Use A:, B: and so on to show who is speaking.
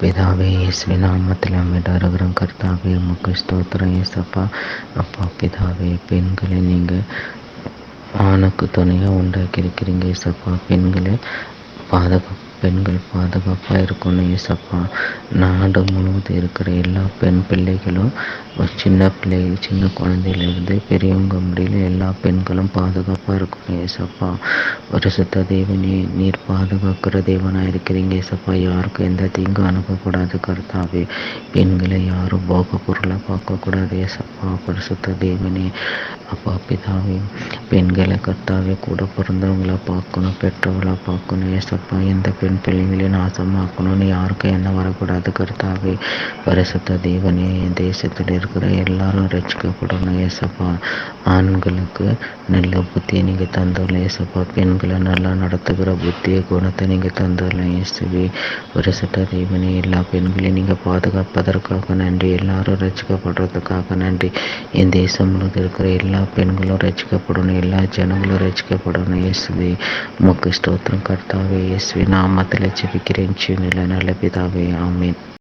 A: பிதாவே இயேசுவின் நாமத்தில் அம்மிட வருகிறோம் கர்த்தாவே உமக்கு ஸ்தோத்திரம் ஏசப்பா அப்பா பிதாவே பெண்களை நீங்கள் ஆணுக்கு துணையாக உண்டாக்கியிருக்கிறீங்க ஏசப்பா பெண்களை பாதுகாப்பு பெண்கள் பாதுகாப்பாக இருக்கணும் ஏசப்பா நாடு முழுவதும் இருக்கிற எல்லா பெண் பிள்ளைகளும் ஒரு சின்ன பிள்ளை சின்ன குழந்தையிலேருந்து பெரியவங்க முடியல எல்லா பெண்களும் பாதுகாப்பாக இருக்கணும் ஏசப்பா ஒரு சுத்த தேவனே நீர் பாதுகாக்கிற தேவனாக இருக்கிறீங்க ஏசப்பா யாருக்கும் எந்த தீங்கும் அனுப்பக்கூடாது கர்த்தாவே. பெண்களை யாரும் போக பொருளை பார்க்கக்கூடாது ஏசப்பா பரிசுத்த தேவனே. அப்பா பிதாவே பெண்களை கர்த்தாவே கூட பிறந்தவங்கள பார்க்கணும் பெற்றவங்கள பார்க்கணும் ஏசப்பா எந்த பெண் பிள்ளைங்களையும் நாசமாக்கணும்னு யாருக்கும் என்ன வரக்கூடாது? கர்த்தாவே பரிசுத்த தேவனே என் தேசத்தில் இருக்கிற எல்லாரும் ரசிக்கப்படணும் ஏசப்பா. ஆண்களுக்கு நல்ல புத்தியை நீங்கள் தந்துள்ள ஏசப்பா. பெண்களை நல்லா நடத்துகிற புத்தியை குணத்தை நீங்கள் தந்துள்ள இயேசுவே. பரிசுத்த தேவனே எல்லா பெண்களையும் நீங்கள் பாதுகாப்பதற்காக நன்றி. எல்லாரும் ரசிக்கப்படுறதுக்காக நன்றி. என் தேசம் முழுக்க இருக்கிற எல்லா பெண்களும் ரசிக்கப்படணும் எல்லா ஜனங்களும் ரசிக்கப்படணும் இயேசுவே உமக்கு ஸ்தோத்திரம் கர்த்தாவே இயேசுவே நாமத்தில் ஜெபிக்கிறேன் சிவனில் நல்ல பிதாவே ஆமீன்